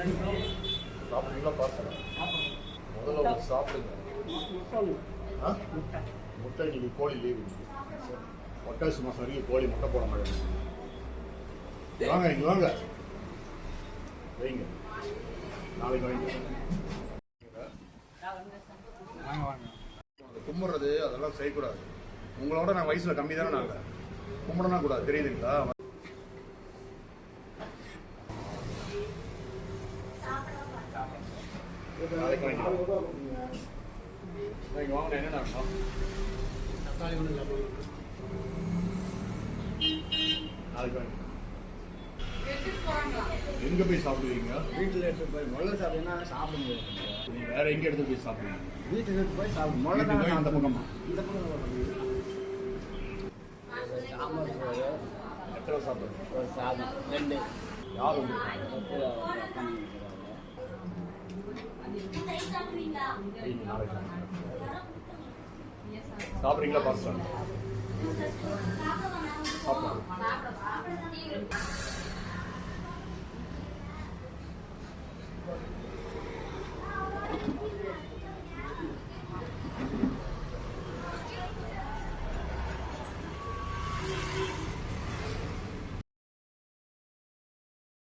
சாப்பிடுறீங்களா பார்சல் முதல்ல ஒரு சாப்பிடுங்க முட்டை இன்னைக்கு கோழி லீவு ஒட்டாசி மாதம் வரைக்கும் கோழி முட்டை போட மாட்டாங்க வாங்க இங்க வாங்க வைங்க நாளைக்கு வாங்க வாங்க வாங்க கும்பிட்றது அதெல்லாம் செய்யக்கூடாது. உங்களோட நான் வயசுல கம்மி தானே நாங்கள் கும்பிடனா கூடாது தெரியுதுங்களா? நாளைக்கு வாங்கிக்கலாம். இங்கே வாங்க என்ன நடக்கும் தக்காளி ஒன்றும் இல்லை நாளைக்கு வாங்க. எங்க போய் சாப்பிடுவீங்க? வீட்டில் எடுத்துட்டு போய் முள்ள சாப்பிட்டீங்கன்னா சாப்பிட முடியாது. நீங்க வேற எங்க எடுத்து போய் சாப்பிடுவீங்க? வீட்டுக்கு எடுத்து போய் சாப்பிடும் தான் அந்த பக்கமா இந்த பக்கம் சாம்பார் எத்தனை சாப்பிடுங்க ஒரு சாதம் ரெண்டு. யார் உங்களுக்கு தொட்டு பண்ணி வைங்க, நாளைக்கு வாங்க. சாப்பிடுறீங்களா பாஸ்டர் சாப்பிடுங்க